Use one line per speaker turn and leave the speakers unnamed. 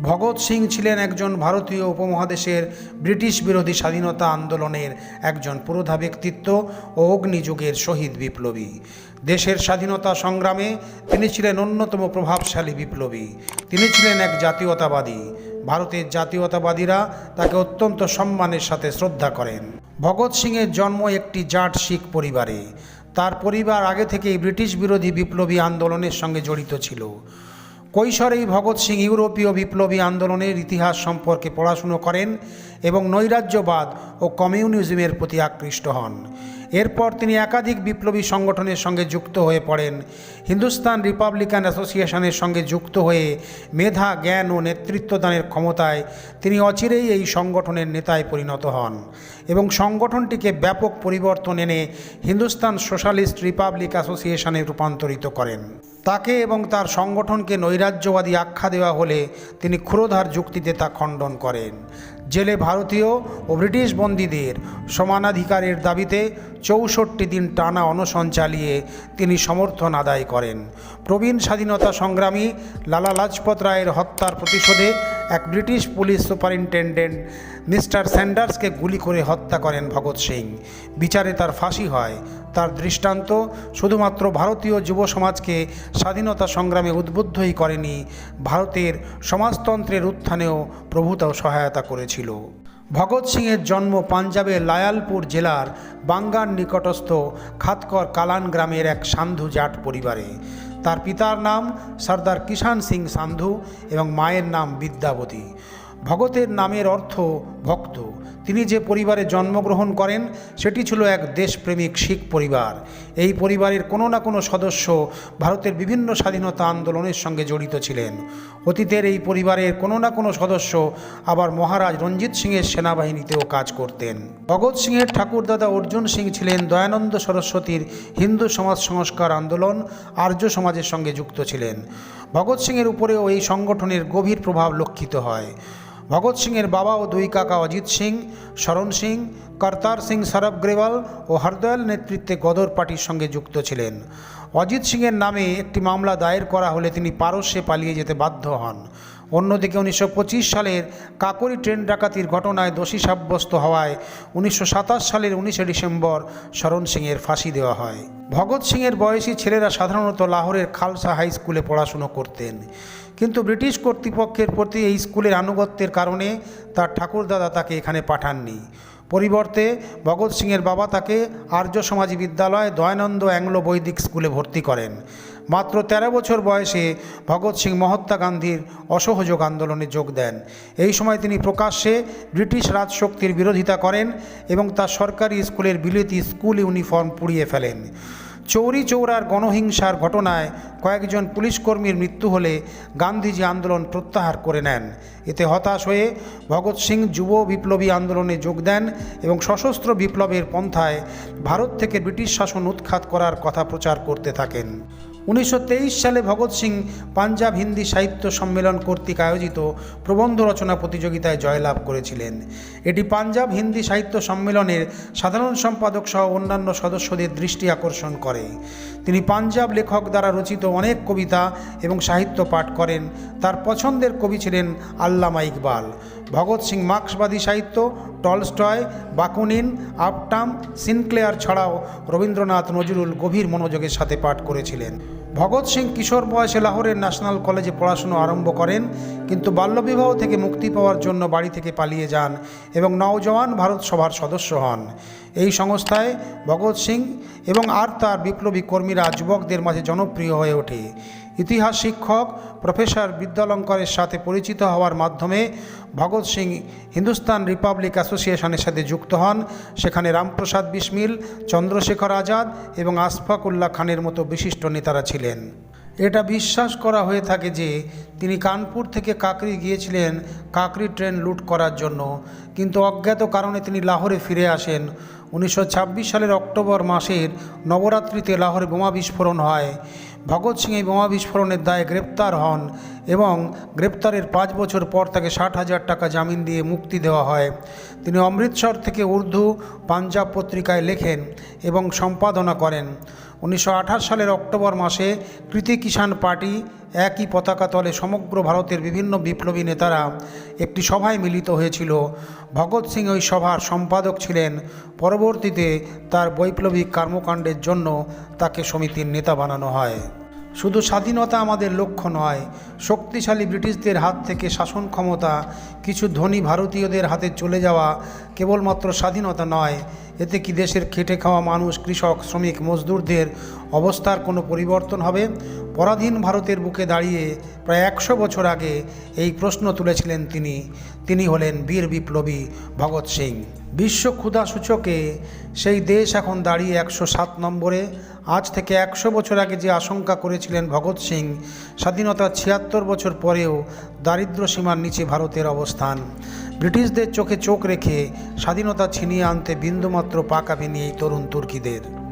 ভগৎ সিং ছিলেন একজন ভারতীয় উপমহাদেশের ব্রিটিশ বিরোধী স্বাধীনতা আন্দোলনের একজন পুরোধা ব্যক্তিত্ব ও অগ্নিযুগের শহীদ বিপ্লবী। দেশের স্বাধীনতা সংগ্রামে তিনি ছিলেন অন্যতম প্রভাবশালী বিপ্লবী। তিনি ছিলেন এক জাতীয়তাবাদী। ভারতের জাতীয়তাবাদীরা তাকে অত্যন্ত সম্মানের সাথে শ্রদ্ধা করেন। ভগৎ সিংয়ের জন্ম একটি জাট শিখ পরিবারে। তার পরিবার আগে থেকেই ব্রিটিশ বিরোধী বিপ্লবী আন্দোলনের সঙ্গে জড়িত ছিল। কৈশোরেই ভগৎ সিং ইউরোপীয় বিপ্লবী আন্দোলনের ইতিহাস সম্পর্কে পড়াশুনো করেন এবং নৈরাজ্যবাদ ও কমিউনিজমের প্রতি আকৃষ্ট হন। এরপর তিনি একাধিক বিপ্লবী সংগঠনের সঙ্গে যুক্ত হয়ে পড়েন। হিন্দুস্তান রিপাবলিকান অ্যাসোসিয়েশনের সঙ্গে যুক্ত হয়ে মেধা, জ্ঞান ও নেতৃত্বদানের ক্ষমতায় তিনি অচিরেই এই সংগঠনের নেতায় পরিণত হন এবং সংগঠনটিকে ব্যাপক পরিবর্তন এনে হিন্দুস্তান সোশ্যালিস্ট রিপাবলিক অ্যাসোসিয়েশনে রূপান্তরিত করেন। তাকে এবং তার সংগঠনকে নৈরাজ্যবাদী আখ্যা দেওয়া হলে তিনি ক্ষুরোধার যুক্তিতে তা খণ্ডন করেন। জেলে ভারতীয় ও ব্রিটিশ বন্দীদের সমানাধিকারের দাবিতে চৌষট্টি দিন টানা অনশন চালিয়ে তিনি সমর্থন আদায় করেন। প্রবীণ স্বাধীনতা সংগ্রামী লালা লাজপত রায়ের হত্যার প্রতিশোধে এক ব্রিটিশ পুলিশ সুপারিনটেন্ডেন্ট মিস্টার স্যান্ডার্সকে গুলি করে হত্যা করেন ভগৎ সিং। বিচারে তার ফাঁসি হয় তার দৃষ্টান্ত শুধুমাত্র ভারতীয় যুব সমাজকে স্বাধীনতা সংগ্রামে উদ্বুদ্ধই করেনি, ভারতের সমাজতন্ত্রের উত্থানেও প্রভূত সহায়তা করেছিল। ভগৎ সিংয়ের জন্ম পাঞ্জাবের লায়ালপুর জেলার বাঙ্গার নিকটস্থ খাতকর কালান গ্রামের এক সান্ধু জাট পরিবারে। তার পিতার নাম সর্দার কিষাণ সিং সান্ধু এবং মায়ের নাম বিদ্যাবতী। ভগতের নামের অর্থ ভক্ত। তিনি যে পরিবারে জন্মগ্রহণ করেন, সেটি ছিল এক দেশপ্রেমিক শিখ পরিবার। এই পরিবারের কোনো না কোনো সদস্য ভারতের বিভিন্ন স্বাধীনতা আন্দোলনের সঙ্গে জড়িত ছিলেন। অতীতের এই পরিবারের কোনো না কোনো সদস্য আবার মহারাজ রঞ্জিত সিংয়ের সেনাবাহিনীতেও কাজ করতেন। ভগৎ সিংয়ের ঠাকুরদাদা অর্জুন সিং ছিলেন দয়ানন্দ সরস্বতীর হিন্দু সমাজ সংস্কার আন্দোলন, আর্য সমাজের সঙ্গে যুক্ত ছিলেন। ভগৎ সিংয়ের উপরেও এই সংগঠনের গভীর প্রভাব লক্ষিত হয়। ভগৎ সিংয়ের বাবা ও দুই কাকা অজিত সিং, শরণ সিং, কর্তার সিং সরব গ্রেওয়াল ও হরদয়াল নেতৃত্বে গদর পার্টির সঙ্গে যুক্ত ছিলেন। অজিত সিংয়ের নামে একটি মামলা দায়ের করা হলে তিনি পারস্যে পালিয়ে যেতে বাধ্য হন। অন্যদিকে উনিশশো পঁচিশ সালের কাকরি ট্রেন ডাকাতির ঘটনায় দোষী সাব্যস্ত হওয়ায় উনিশশো সাতাশ সালের উনিশে ডিসেম্বর শরণ সিংয়ের ফাঁসি দেওয়া হয়। ভগৎ সিংয়ের বয়সী ছেলেরা সাধারণত লাহোরের খালসা হাই স্কুলে পড়াশুনো করতেন। কিন্তু ব্রিটিশ কর্তৃপক্ষের প্রতি এই স্কুলের আনুগত্যের কারণে তার ঠাকুরদাদা তাকে এখানে পাঠাননি। পরিবর্তে ভগৎ সিংয়ের বাবা তাকে আর্য সমাজ বিদ্যালয় দয়ানন্দ অ্যাংলো বৈদিক স্কুলে ভর্তি করেন। মাত্র ১৩ বছর বয়সে ভগৎ সিং মহাত্মা গান্ধীর অসহযোগ আন্দোলনে যোগ দেন। এই সময় তিনি প্রকাশ্যে ব্রিটিশ রাজশক্তির বিরোধিতা করেন এবং তার সরকারি স্কুলের বিলেতি স্কুল ইউনিফর্ম পুড়িয়ে ফেলেন। চৌরি চৌরার গণহিংসার ঘটনায় কয়েকজন পুলিশকর্মীর মৃত্যু হলে গান্ধীজি আন্দোলন প্রত্যাহার করে নেন। এতে হতাশ হয়ে ভগৎ সিং যুব বিপ্লবী আন্দোলনে যোগ দেন এবং সশস্ত্র বিপ্লবের পন্থায় ভারত থেকে ব্রিটিশ শাসন উৎখাত করার কথা প্রচার করতে থাকেন। উনিশশো তেইশ সালে ভগৎ সিং পাঞ্জাব হিন্দি সাহিত্য সম্মেলন কর্তৃক আয়োজিত প্রবন্ধ রচনা প্রতিযোগিতায় জয়লাভ করেছিলেন। এটি পাঞ্জাব হিন্দি সাহিত্য সম্মেলনের সাধারণ সম্পাদক সহ অন্যান্য সদস্যদের দৃষ্টি আকর্ষণ করে। তিনি পাঞ্জাব লেখক দ্বারা রচিত অনেক কবিতা এবং সাহিত্য পাঠ করেন। তার পছন্দের কবি ছিলেন আল্লামা ইকবাল। ভগৎ সিং মার্ক্সবাদী সাহিত্য, টলস্টয়, বাকুনিন, আপটাম, সিনক্লেয়ার ছাড়াও রবীন্দ্রনাথ নজরুল গভীর মনোযোগের সাথে পাঠ করেছিলেন। ভগৎ সিং কিশোর বয়সে লাহোরের ন্যাশনাল কলেজে পড়াশুনো আরম্ভ করেন, কিন্তু বাল্যবিবাহ থেকে মুক্তি পাওয়ার জন্য বাড়ি থেকে পালিয়ে যান এবং নওজওয়ান ভারত সভার সদস্য হন। এই সংস্থায় ভগৎ সিং এবং আর তার বিপ্লবী কর্মীরা যুবকদের মাঝে জনপ্রিয় হয়ে ওঠে। ইতিহাস শিক্ষক, প্রফেসর বিদ্যালঙ্করের সাথে পরিচিত হওয়ার মাধ্যমে ভগৎ সিং হিন্দুস্তান রিপাবলিক অ্যাসোসিয়েশনের সাথে যুক্ত হন। সেখানে রামপ্রসাদ বিসমিল, চন্দ্রশেখর আজাদ এবং আশফাক উল্লাহ খানের মতো বিশিষ্ট নেতারা ছিলেন। এটা বিশ্বাস করা হয়ে থাকে যে, তিনি কানপুর থেকে কাকরি গিয়েছিলেন কাকরি ট্রেন লুট করার জন্য। কিন্তু অজ্ঞাত কারণে তিনি লাহোরে ফিরে আসেন। উনিশশো ছাব্বিশ সালের অক্টোবর মাসের নবরাত্রিতে লাহোরে বোমা বিস্ফোরণ হয়। ভগৎ সিং এই বোমা বিস্ফোরণের দায়ে গ্রেপ্তার হন এবং গ্রেপ্তারের পাঁচ বছর পর তাকে ষাট হাজার টাকা জামিন দিয়ে মুক্তি দেওয়া হয়। তিনি অমৃতসর থেকে উর্দু, পাঞ্জাব পত্রিকায় লেখেন এবং সম্পাদনা করেন। উনিশশো আঠাশ সালের অক্টোবর মাসে কৃতি কিষাণ পার্টি একই পতাকা তলে সমগ্র ভারতের বিভিন্ন বিপ্লবী নেতারা একটি সভায় মিলিত হয়েছিল। ভগৎ সিং ওই সভার সম্পাদক ছিলেন। পরবর্তীতে তার বৈপ্লবিক কর্মকাণ্ডের জন্য তাকে সমিতির নেতা বানানো হয়। শুধু স্বাধীনতা আমাদের লক্ষ্য নয়, শক্তিশালী ব্রিটিশদের হাত থেকে শাসন ক্ষমতা, কিছু ধনী ভারতীয়দের হাতে চলে যাওয়া কেবলমাত্র স্বাধীনতা নয়, এতে কি দেশের খেটে খাওয়া মানুষ, কৃষক, শ্রমিক, মজদুরদের অবস্থার কোনো পরিবর্তন হবে? পরাধীন ভারতের বুকে দাঁড়িয়ে প্রায় একশো বছর আগে এই প্রশ্ন তুলেছিলেন তিনি। তিনি হলেন বীর বিপ্লবী ভগৎ সিং। বিশ্ব ক্ষুধা সূচকে সেই দেশ এখন দাঁড়িয়ে একশো সাত নম্বরে। আজ থেকে একশো বছর আগে যে আশঙ্কা করেছিলেন ভগৎ সিং, স্বাধীনতার ছিয়াত্তর বছর পরেও দারিদ্র সীমার নিচে ভারতের অবস্থান। ব্রিটিশদের চোখে চোখ রেখে স্বাধীনতা ছিনিয়ে আনতে বিন্দুমাত্র পা কাঁপেনি এই তরুণ তুর্কিদের।